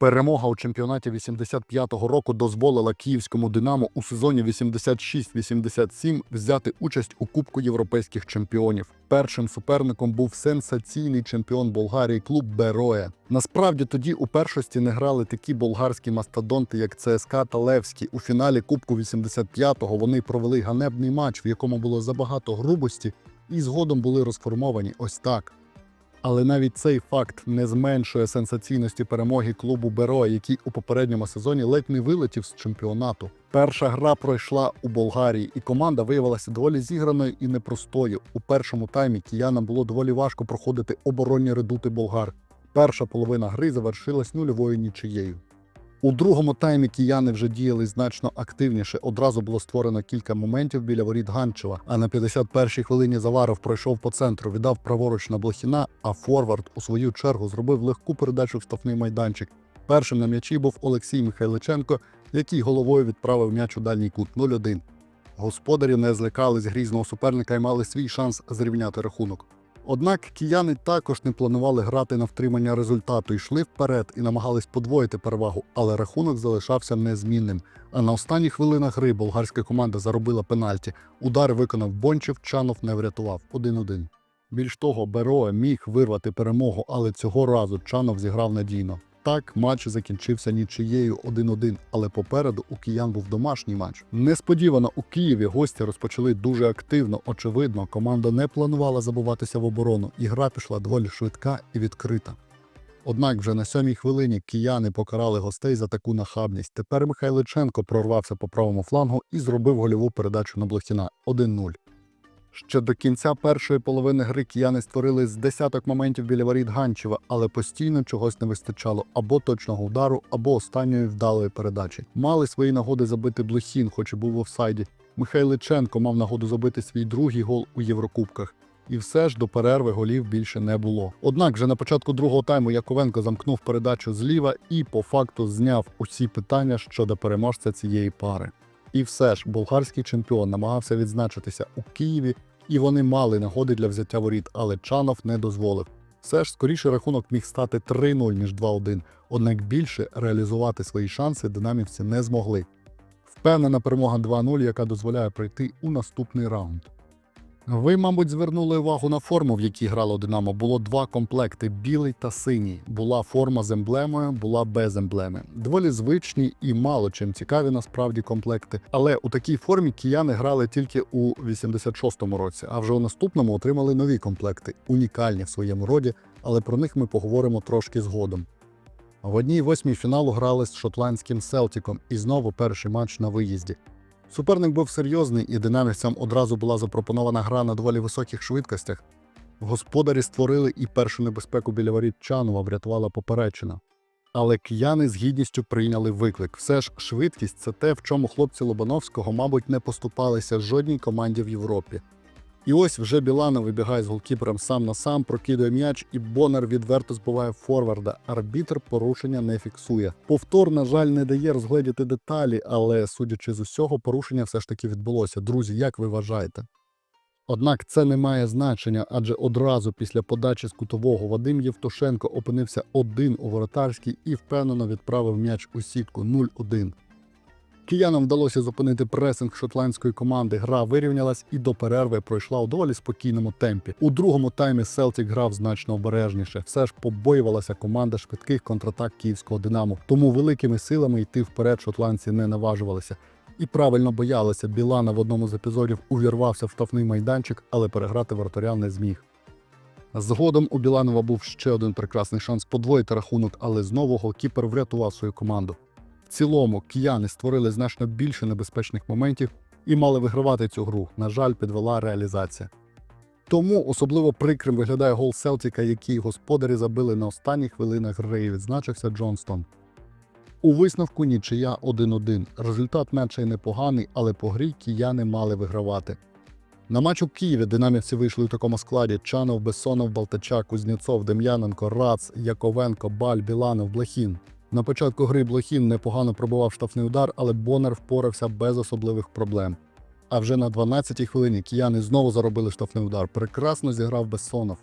Перемога у чемпіонаті 85-го року дозволила київському Динамо у сезоні 86-87 взяти участь у Кубку європейських чемпіонів. Першим суперником був сенсаційний чемпіон Болгарії клуб Бероя. Насправді тоді у першості не грали такі болгарські мастодонти, як ЦСКА та Левський. У фіналі Кубку 85-го вони провели ганебний матч, в якому було забагато грубості, і згодом були розформовані ось так. Але навіть цей факт не зменшує сенсаційності перемоги клубу Беро, який у попередньому сезоні ледь не вилетів з чемпіонату. Перша гра пройшла у Болгарії, і команда виявилася доволі зіграною і непростою. У першому таймі киянам було доволі важко проходити оборонні редути болгар. Перша половина гри завершилась нульовою нічиєю. У другому таймі кияни вже діяли значно активніше. Одразу було створено кілька моментів біля воріт Ганчева. А на 51-й хвилині Заваров пройшов по центру, віддав праворуч на Блохіна, а Форвард у свою чергу зробив легку передачу в штрафний майданчик. Першим на м'ячі був Олексій Михайличенко, який головою відправив м'яч у дальній кут 0-1. Господарі не злякались грізного суперника і мали свій шанс зрівняти рахунок. Однак кияни також не планували грати на втримання результату, йшли вперед і намагались подвоїти перевагу, але рахунок залишався незмінним. А на останніх хвилинах гри болгарська команда заробила пенальті. Удар виконав Бончев, Чанов не врятував 1-1. Більш того, Бероя міг вирвати перемогу, але цього разу Чанов зіграв надійно. Так, матч закінчився нічиєю 1-1, але попереду у киян був домашній матч. Несподівано у Києві гості розпочали дуже активно. Очевидно, команда не планувала забуватися в оборону, і гра пішла доволі швидка і відкрита. Однак вже на сьомій хвилині кияни покарали гостей за таку нахабність. Тепер Михайличенко прорвався по правому флангу і зробив гольову передачу на Блохіна 1-0. Ще до кінця першої половини гри кияни створили з десяток моментів біля воріт Ганчева, але постійно чогось не вистачало або точного удару, або останньої вдалої передачі. Мали свої нагоди забити Блохін, хоч і був в офсайді. Михайличенко мав нагоду забити свій другий гол у Єврокубках. І все ж до перерви голів більше не було. Однак вже на початку другого тайму Яковенко замкнув передачу зліва і по факту зняв усі питання щодо переможця цієї пари. І все ж болгарський чемпіон намагався відзначитися у Києві, і вони мали нагоди для взяття воріт, але Чанов не дозволив. Все ж скоріше рахунок міг стати 3-0, ніж 2-1, однак більше реалізувати свої шанси динамівці не змогли. Впевнена перемога 2-0, яка дозволяє пройти у наступний раунд. Ви, мабуть, звернули увагу на форму, в якій грало Динамо. Було два комплекти білий та синій. Була форма з емблемою, була без емблеми. Доволі звичні і мало чим цікаві насправді комплекти. Але у такій формі кияни грали тільки у 86-му році, а вже у наступному отримали нові комплекти, унікальні в своєму роді, але про них ми поговоримо трошки згодом. В одній восьмій фіналу грали з шотландським Селтіком і знову перший матч на виїзді. Суперник був серйозний, і динамівцям одразу була запропонована гра на доволі високих швидкостях. Господарі створили і першу небезпеку біля воріт Чанова врятувала поперечина. Але кияни з гідністю прийняли виклик. Все ж швидкість це те, в чому хлопці Лобановського, мабуть, не поступалися жодній команді в Європі. І ось вже Біланов вибігає з голкіпером сам на сам, прокидує м'яч, і Бонер відверто збиває форварда. Арбітр порушення не фіксує. Повтор, на жаль, не дає розгледіти деталі, але судячи з усього, порушення все ж таки відбулося. Друзі, як ви вважаєте? Однак це не має значення, адже одразу після подачі з кутового Вадим Євтушенко опинився один у воротарській і впевнено відправив м'яч у сітку 0-1. Киянам вдалося зупинити пресинг шотландської команди. Гра вирівнялась і до перерви пройшла у доволі спокійному темпі. У другому таймі Селтік грав значно обережніше. Все ж побоювалася команда швидких контратак київського Динамо. Тому великими силами йти вперед шотландці не наважувалися. І правильно боялися. Білана в одному з епізодів увірвався в штрафний майданчик, але переграти вратаря не зміг. Згодом у Біланова був ще один прекрасний шанс подвоїти рахунок, але знову голкіпер врятував свою команду. Цілому кияни створили значно більше небезпечних моментів і мали вигравати цю гру. На жаль, підвела реалізація. Тому особливо прикрим виглядає гол Селтіка, який господарі забили на останніх хвилинах гри і відзначився Джонстон. У висновку нічия 1-1. Результат матча й непоганий, але по грі кияни мали вигравати. На матч у Києві динамівці вийшли у такому складі: Чанов, Бессонов, Балтачак, Кузнєцов, Дем'яненко, Рац, Яковенко, Баль, Біланов, Блохін. На початку гри Блохін непогано пробував штрафний удар, але Бонер впорався без особливих проблем. А вже на 12-й хвилині кияни знову заробили штрафний удар. Прекрасно зіграв Бессонов.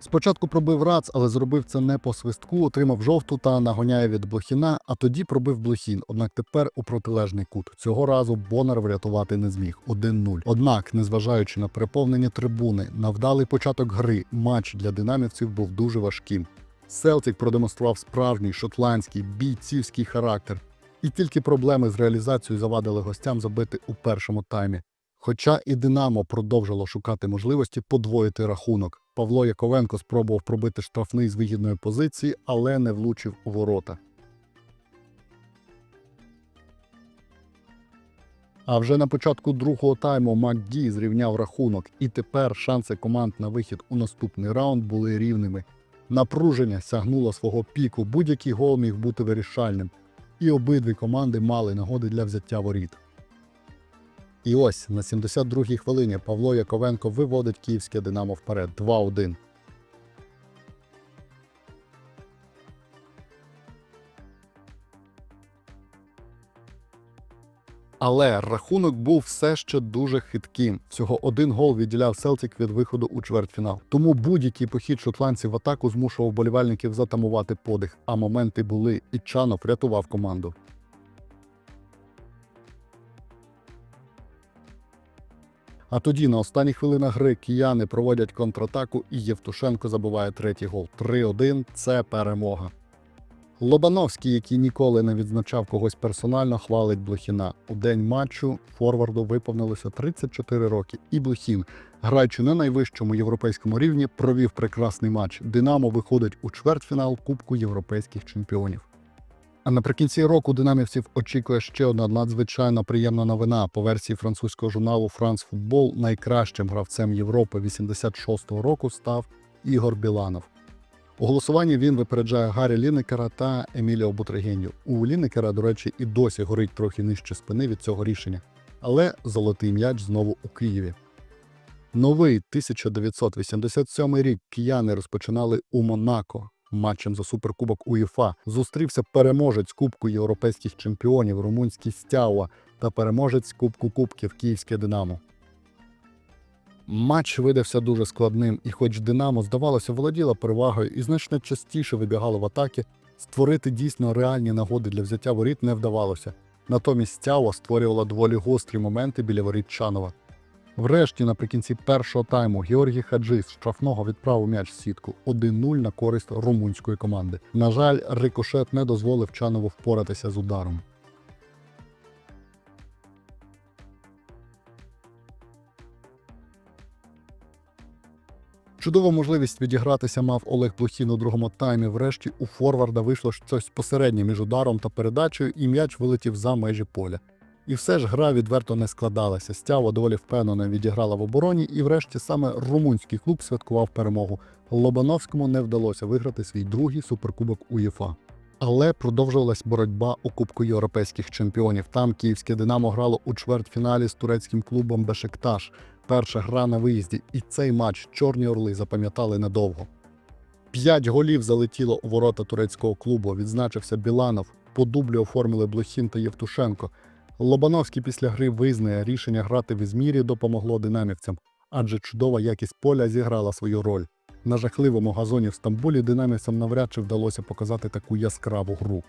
Спочатку пробив Рац, але зробив це не по свистку, отримав жовту та нагоняє від Блохіна, а тоді пробив Блохін. Однак тепер у протилежний кут. Цього разу Бонар врятувати не зміг 1-0. Однак, незважаючи на переповнені трибуни, на вдалий початок гри, матч для динамівців був дуже важким. Селтик продемонстрував справжній шотландський бійцівський характер, і тільки проблеми з реалізацією завадили гостям забити у першому таймі. Хоча і Динамо продовжило шукати можливості подвоїти рахунок. Павло Яковенко спробував пробити штрафний з вигідної позиції, але не влучив у ворота. А вже на початку другого тайму МакДі зрівняв рахунок, і тепер шанси команд на вихід у наступний раунд були рівними. Напруження сягнуло свого піку, будь-який гол міг бути вирішальним, і обидві команди мали нагоди для взяття воріт. І ось на 72-й хвилині Павло Яковенко виводить київське Динамо вперед 2-1. Але рахунок був все ще дуже хитким. Всього один гол відділяв Селтик від виходу у чвертьфінал. Тому будь-який похід шотландців в атаку змушував болівальників затамувати подих. А моменти були, і Чанов рятував команду. А тоді на останніх хвилинах гри кияни проводять контратаку, і Євтушенко забиває третій гол. 3-1 – це перемога. Лобановський, який ніколи не відзначав когось персонально, хвалить Блохіна. У день матчу Форварду виповнилося 34 роки. І Блохін, граючи на найвищому європейському рівні, провів прекрасний матч. Динамо виходить у чвертьфінал Кубку європейських чемпіонів. А наприкінці року динамівців очікує ще одна надзвичайно приємна новина. По версії французького журналу France Football найкращим гравцем Європи 86-го року став Ігор Біланов. У голосуванні він випереджає Гаррі Лінекера та Еміліо Бутрегеню. У Лінекера, до речі, і досі горить трохи нижче спини від цього рішення. Але золотий м'яч знову у Києві. Новий 1987 рік кияни розпочинали у Монако. Матчем за суперкубок УЄФА зустрівся переможець Кубку європейських чемпіонів румунський Стяуа та переможець Кубку Кубків Київське Динамо. Матч видався дуже складним, і хоч Динамо, здавалося, володіла перевагою і значно частіше вибігало в атаки, створити дійсно реальні нагоди для взяття воріт не вдавалося. Натомість Стяуа створювала доволі гострі моменти біля воріт Чанова. Врешті, наприкінці першого тайму, Георгій Хаджи з штрафного відправив м'яч в сітку 1-0 на користь румунської команди. На жаль, рикошет не дозволив Чанову впоратися з ударом. Чудову можливість відігратися мав Олег Блохін у другому таймі. Врешті у Форварда вийшло щось посереднє між ударом та передачею, і м'яч вилетів за межі поля. І все ж гра відверто не складалася. Стява доволі впевнено відіграла в обороні, і врешті саме румунський клуб святкував перемогу. Лобановському не вдалося виграти свій другий суперкубок УЄФА. Але продовжувалась боротьба у Кубку європейських чемпіонів. Там київське Динамо грало у чвертьфіналі з турецьким клубом Бешикташ. Перша гра на виїзді, і цей матч Чорні Орли запам'ятали надовго. П'ять голів залетіло у ворота турецького клубу. Відзначився Біланов. По дублю оформили Блохін та Євтушенко. Лобановський після гри визнає, рішення грати в Ізмірі допомогло динамівцям, адже чудова якість поля зіграла свою роль. На жахливому газоні в Стамбулі динамівцям навряд чи вдалося показати таку яскраву гру.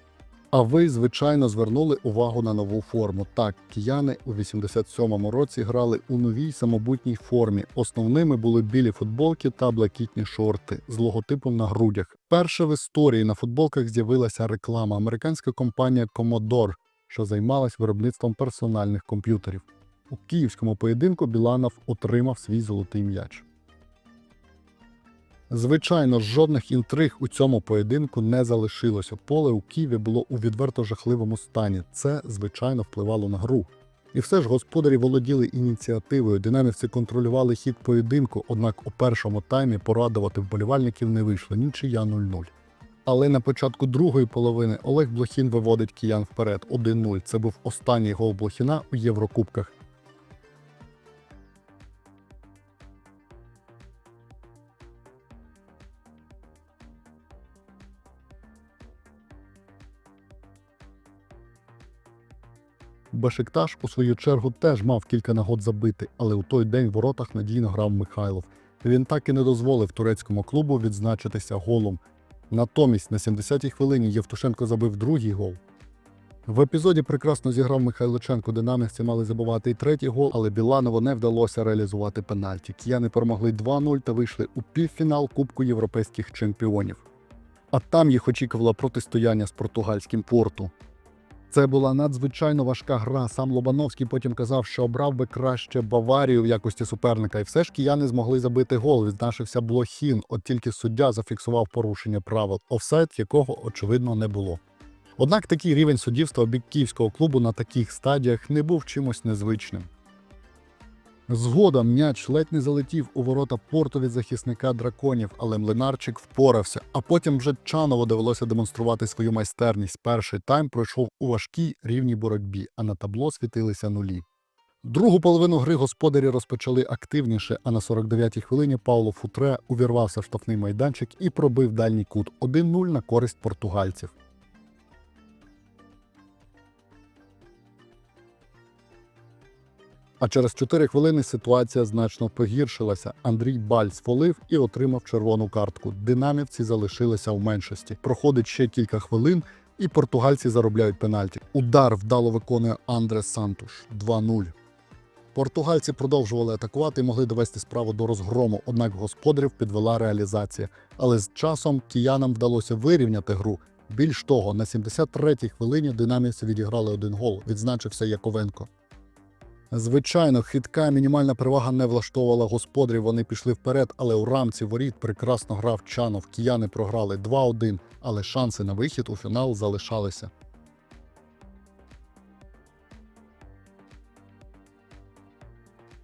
А ви, звичайно, звернули увагу на нову форму. Так, кияни у 87-му році грали у новій самобутній формі. Основними були білі футболки та блакитні шорти з логотипом на грудях. Перша в історії на футболках з'явилася реклама. Американська компанія Commodore, що займалась виробництвом персональних комп'ютерів. У київському поєдинку Біланов отримав свій золотий м'яч. Звичайно, жодних інтриг у цьому поєдинку не залишилося. Поле у Києві було у відверто жахливому стані. Це, звичайно, впливало на гру. І все ж господарі володіли ініціативою. Динамівці контролювали хід поєдинку, однак у першому таймі порадувати вболівальників не вийшло нічия 0-0. Але на початку другої половини Олег Блохін виводить киян вперед 1-0. Це був останній гол Блохіна у Єврокубках. Бешикташ, у свою чергу, теж мав кілька нагод забити, але у той день в воротах надійно грав Михайлов. Він так і не дозволив турецькому клубу відзначитися голом. Натомість на 70-й хвилині Євтушенко забив другий гол. В епізоді прекрасно зіграв Михайличенко. Динамівці мали забивати і третій гол, але Біланову не вдалося реалізувати пенальті. Кияни перемогли 2-0 та вийшли у півфінал Кубку європейських чемпіонів. А там їх очікувало протистояння з португальським порту. Це була надзвичайно важка гра. Сам Лобановський потім казав, що обрав би краще Баварію в якості суперника, і все ж кияни змогли забити гол. Відзначився Блохін. От тільки суддя зафіксував порушення правил, офсайд якого очевидно не було. Однак такий рівень суддівства бік київського клубу на таких стадіях не був чимось незвичним. Згодом м'яч ледь не залетів у ворота порту від захисника драконів, але млинарчик впорався. А потім вже Чаново довелося демонструвати свою майстерність. Перший тайм пройшов у важкій рівній боротьбі, а на табло світилися нулі. Другу половину гри господарі розпочали активніше, а на 49-й хвилині Пауло Футре увірвався в штрафний майданчик і пробив дальній кут 1-0 на користь португальців. А через 4 хвилини ситуація значно погіршилася. Андрій Баль сфолив і отримав червону картку. Динамівці залишилися в меншості. Проходить ще кілька хвилин, і португальці заробляють пенальті. Удар вдало виконує Андре Сантуш 2-0. Португальці продовжували атакувати і могли довести справу до розгрому, однак господарів підвела реалізація. Але з часом киянам вдалося вирівняти гру. Більш того, на 73-й хвилині динамівці відіграли один гол. Відзначився Яковенко. Звичайно, хитка мінімальна перевага не влаштовувала господарів. Вони пішли вперед, але у рамці воріт прекрасно грав Чанов. Кияни програли 2-1, але шанси на вихід у фінал залишалися.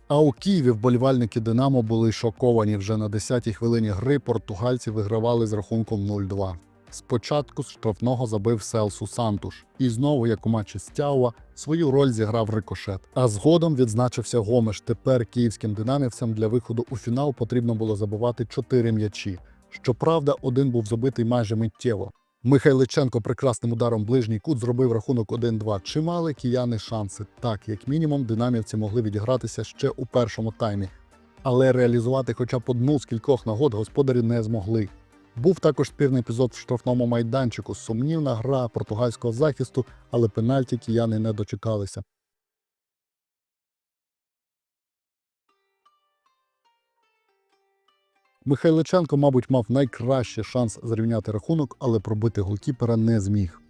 А у Києві вболівальники Динамо були шоковані. Вже на 10-й хвилині гри португальці вигравали з рахунком 0-2. Спочатку з штрафного забив Селсу Сантуш, і знову, як у матчі Стяува, свою роль зіграв рикошет. А згодом відзначився Гомеш. Тепер київським динамівцям для виходу у фінал потрібно було забивати чотири м'ячі. Щоправда, один був забитий майже миттєво. Михайличенко прекрасним ударом ближній кут зробив рахунок 1-2. Чи мали кияни шанси? Так, як мінімум, динамівці могли відігратися ще у першому таймі, але реалізувати хоча б одну з кількох нагод господарі не змогли. Був також спірний епізод в штрафному майданчику. Сумнівна гра португальського захисту, але пенальті кияни не дочекалися. Михайличенко, мабуть, мав найкращий шанс зрівняти рахунок, але пробити голкіпера не зміг.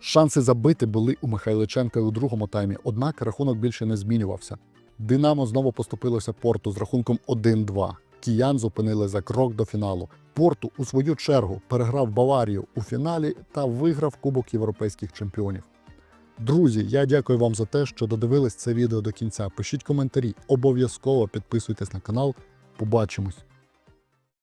Шанси забити були у Михайличенка у другому таймі, однак рахунок більше не змінювався. Динамо знову поступилося порту з рахунком 1-2. Киян зупинили за крок до фіналу. Порту, у свою чергу, переграв Баварію у фіналі та виграв Кубок європейських чемпіонів. Друзі, я дякую вам за те, що додивились це відео до кінця. Пишіть коментарі, обов'язково підписуйтесь на канал. Побачимось!